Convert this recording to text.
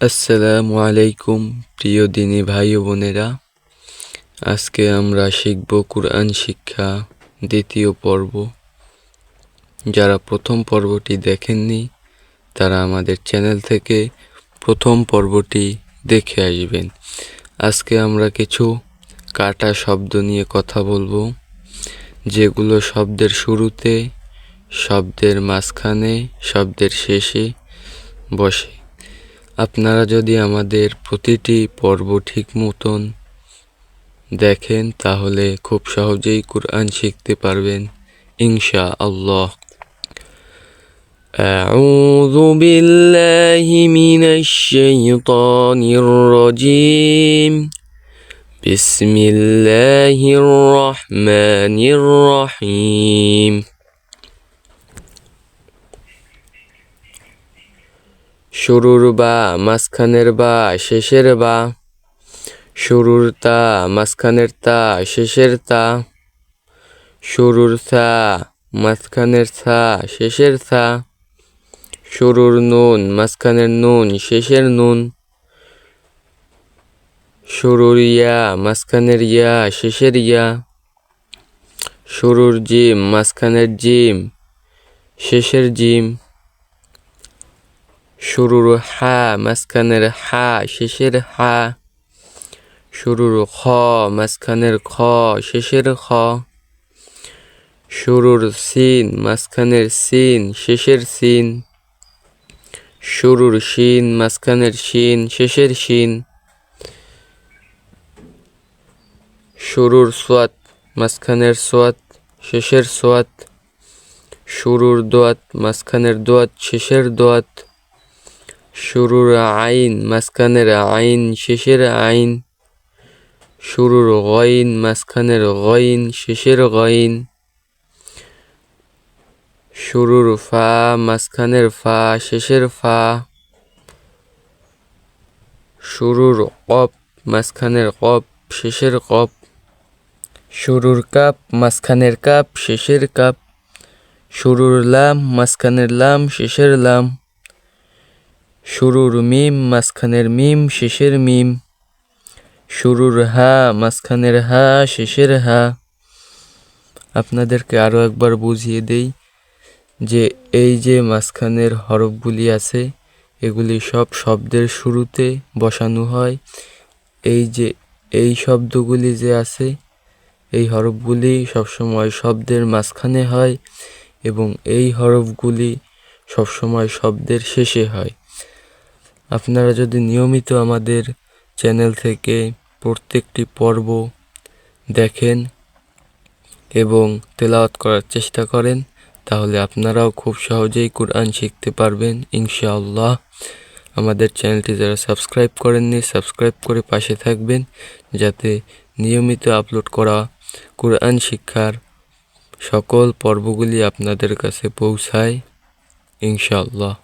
আসসালামু আলাইকুম, প্রিয় দিনী ভাই ও বোনেরা। আজকে আমরা শিখব কুরআন শিক্ষা, দ্বিতীয় পর্ব। যারা প্রথম পর্বটি দেখেননি, তারা আমাদের চ্যানেল থেকে প্রথম পর্বটি দেখে আসবেন। আজকে আমরা কিছু কাটা শব্দ নিয়ে কথা বলব, যেগুলো শব্দের শুরুতে, শব্দের মাঝখানে, শব্দের শেষে বসে। আপনারা যদি আমাদের প্রতিটি পর্ব ঠিক মতন দেখেন তাহলে খুব সহজেই কোরআন শিখতে পারবেন ইনশা আল্লাহ أعوذ بالله من الشيطان الرجيم بسم الله الرحمن الرحيم শুরুর বা মাঝখানের বা শেষের বা শুরুর তা মাঝখানের তা শেষের তা শুরুর থা মাঝখানের থা শেষের থা শুরুর নুন মাঝখানের নুন শেষের নুন শুরুর ইয়া মাঝখানের ইয়া শেষের ইয়া শুরুর জিম মাঝখানের জিম শেষের জিম শুরুর হা মাঝখানের হা শেষের হা শুরুর খ মাঝখানের খ শেষের খ শুরুর সিন মাঝখানের সিন শেষের সিন শুরুর শিন মাঝখানের শিন শেষের শিন শুরুর সোয়াত মাঝখানের সোয়াত শেষের সোয়াত শুরুর দোয়াত মাঝখানের দোয়াত শেষের দোয়াত শুরুর আইন, মাঝখানের আইন, শেষের আইন। শুরুর গইন, মাঝখানের গইন, শেষের গইন। শুরুর ফা, মাঝখানের ফা, শেষের ফা। শুরুর কপ, মাঝখানের কপ, শেষের কপ। শুরুর কাপ, মাঝখানের কাপ, শেষের কাপ। শুরুর লাম, মাঝখানের লাম, শেষের লাম। শুরুর মিম, মাঝখানের মিম, শেষের মিম। শুরুর হা, মাঝখানের হা, শেষের হা। আপনাদেরকে আরও একবার বুঝিয়ে দেই যে এই যে মাঝখানের হরফগুলি আছে, এগুলি সব শব্দের শুরুতে বসানো হয়। এই যে এই শব্দগুলি যে আছে, এই হরফগুলি সবসময় শব্দের মাঝখানে হয় এবং এই হরফগুলি সবসময় শব্দের শেষে হয়। আপনারা যদি নিয়মিত আমাদের চ্যানেল থেকে প্রত্যেকটি পর্ব দেখেন এবং তেলাওয়াত করার চেষ্টা করেন, তাহলে আপনারাও খুব সহজেই কোরআন শিখতে পারবেন, ইনশাআল্লাহ। আমাদের চ্যানেলটি যারা সাবস্ক্রাইব করেননি, সাবস্ক্রাইব করে পাশে থাকবেন, যাতে নিয়মিত আপলোড করা কোরআন শিক্ষার সকল পর্বগুলি আপনাদের কাছে পৌঁছায়, ইনশাআল্লাহ।